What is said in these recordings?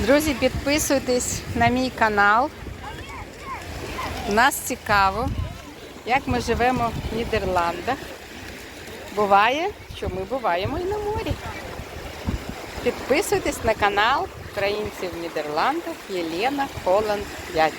Друзі, підписуйтесь на мій канал. Нас цікаво, як ми живемо в Нідерландах. Буває, що ми буваємо і на морі. Підписуйтесь на канал Українців в Нідерландах Єлена Холланд 5.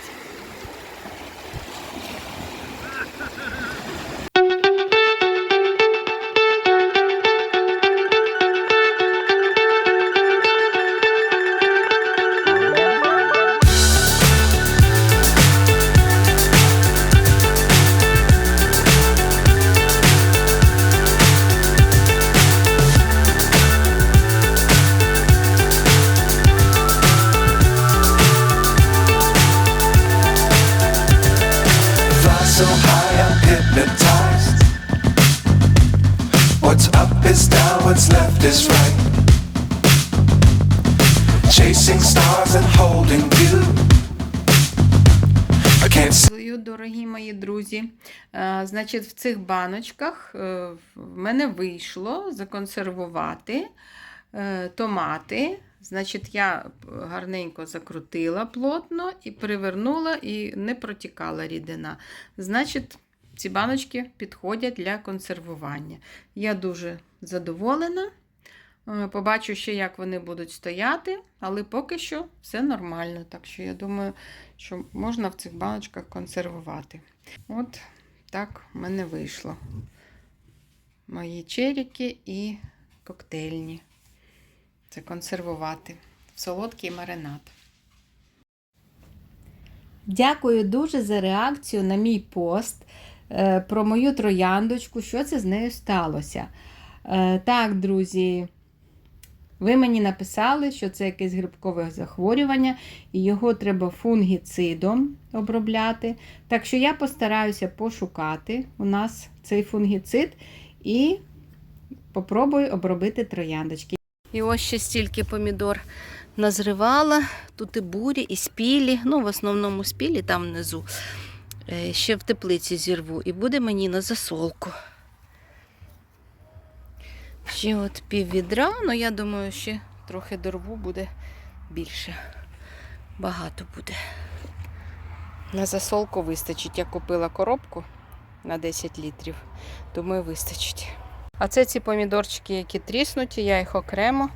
Hypnotized. What's up is down, what's left is right. Chasing stars and holding you. I. Дорогі мої друзі. Е, Значить, в цих баночках е, в мене вийшло законсервувати е, томати. Значить, я гарненько закрутила плотно і перевернула, і не протікала рідина. Значить, ці баночки підходять для консервування. Я дуже задоволена. Е, Побачу ще, як вони будуть стояти, але поки що все нормально. Так що я думаю, що можна в цих баночках консервувати. От так в мене вийшло. Мої черіки і коктейльні. Це консервувати в солодкий маринад. Дякую дуже за реакцію на мій пост про мою трояндочку, що це з нею сталося. Е, так, друзі, ви мені написали, що це якесь грибкове захворювання, і його треба фунгіцидом обробляти. Так що я постараюся пошукати у нас цей фунгіцид і попробую обробити трояндочки. І ось ще стільки помідор назривала. Тут і бурі, і спілі. Ну, в основному спілі там внизу. Е, Ще в теплиці зірву. І буде мені на засолку. Ще от пів відра, ну я думаю, ще трохи дорву буде більше. Багато буде. На засолку вистачить. Я купила коробку на 10 літрів, думаю, вистачить. А це ці помідорчики, які тріснуті, я їх окремо.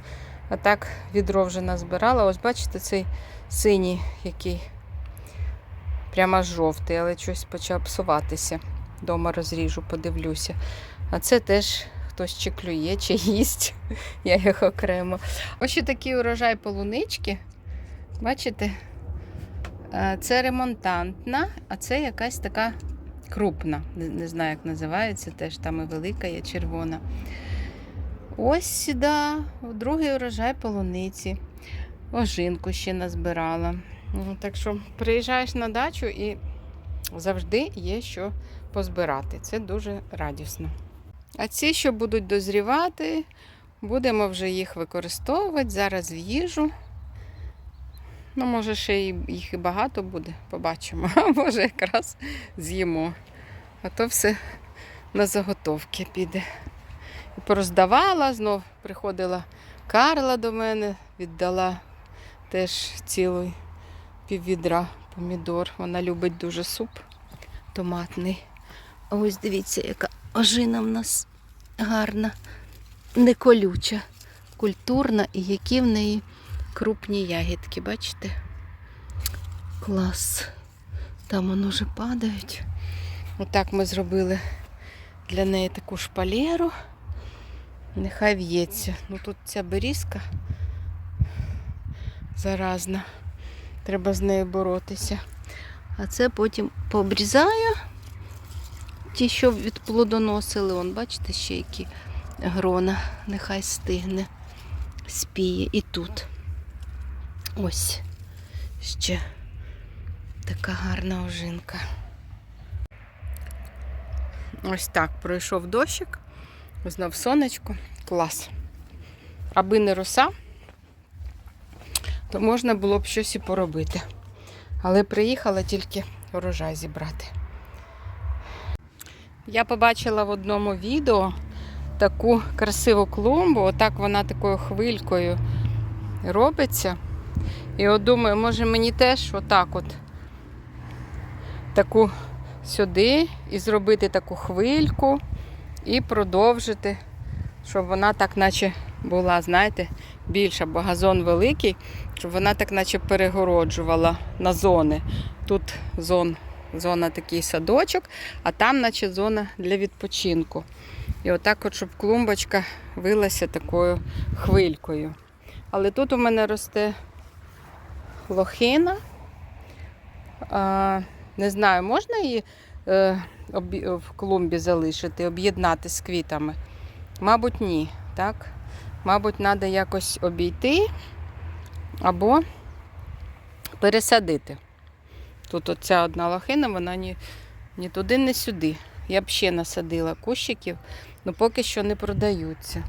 А так відро вже назбирала. Ось бачите, цей синій, який прямо жовтий, але щось почав псуватися. Дома розріжу, подивлюся. А це теж хтось чи клює, чи їсть. Я їх окремо. Ось ще такий урожай полунички. Бачите? Це ремонтантна, а це якась така крупна. Не знаю, як називається, теж там і велика є червона. Ось, да, другий урожай полуниці. Ожинку ще назбирала. Так що приїжджаєш на дачу і завжди є що позбирати. Це дуже радісно. А ці, що будуть дозрівати, будемо вже їх використовувати зараз в їжу. Ну, може, ще їх і багато буде, побачимо. А може, якраз з'їмо. А то все на заготовки піде. І пороздавала, знов приходила Карла до мене, віддала теж цілий піввідра помідор. Вона любить дуже суп томатний. Ось дивіться, яка ожина в нас гарна, не колюча, культурна і які в неї крупні ягідки, бачите? Клас. Там воно вже падають. Отак ми зробили для неї таку шпалеру. Нехай в'ється. Ну тут ця берізка заразна. Треба з нею боротися. А це потім пообрізаю. Ті, що відплодоносили, вон, бачите, ще які грона, нехай стигне, спіє. І тут. Ось ще така гарна ожинка. Ось так пройшов дощик. Знов сонечко. Клас. Аби не роса, то можна було б щось і поробити. Але приїхала тільки урожай зібрати. Я побачила в одному відео таку красиву клумбу. Отак вона такою хвилькою робиться. І от думаю, може мені теж отак от таку сюди і зробити таку хвильку і продовжити, щоб вона так наче була, знаєте, більша, бо газон великий, щоб вона так наче перегороджувала на зони. Тут зон, зона такий садочок, а там наче зона для відпочинку. І отак, от, щоб клумбочка вилася такою хвилькою. Але тут у мене росте лохина. Не знаю, можна її е, в клумбі залишити, об'єднати з квітами? Мабуть, ні. Так? Мабуть, треба якось обійти або пересадити. Тут оця одна лохина, вона ні, ні туди, ні сюди. Я б ще насадила кущиків, але поки що не продаються.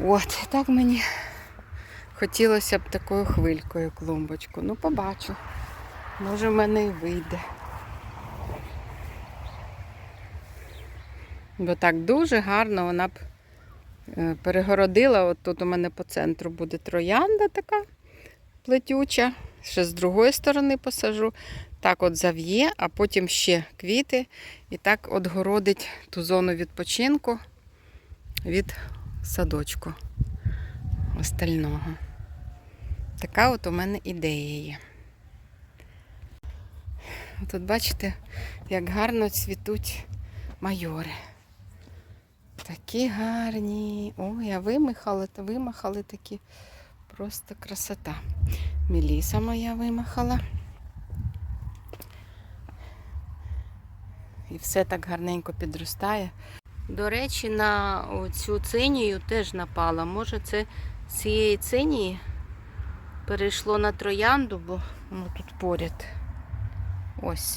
От, так мені хотілося б такою хвилькою клумбочку. Ну, побачу. Може, в мене і вийде. Бо так дуже гарно вона б перегородила. От тут у мене по центру буде троянда така плетюча. Ще з другої сторони посажу. Так от зав'є, а потім ще квіти. І так отгородить ту зону відпочинку від садочку остального. Така от у мене ідея є. Тут бачите, як гарно цвітуть майори. Такі гарні. Ой, а вимахали, та вимахали такі. Просто красота. Міліса моя вимахала. І все так гарненько підростає. До речі, на цю цинію теж напала. Може, це з цієї цинії перейшло на троянду, бо воно тут поряд. Ось.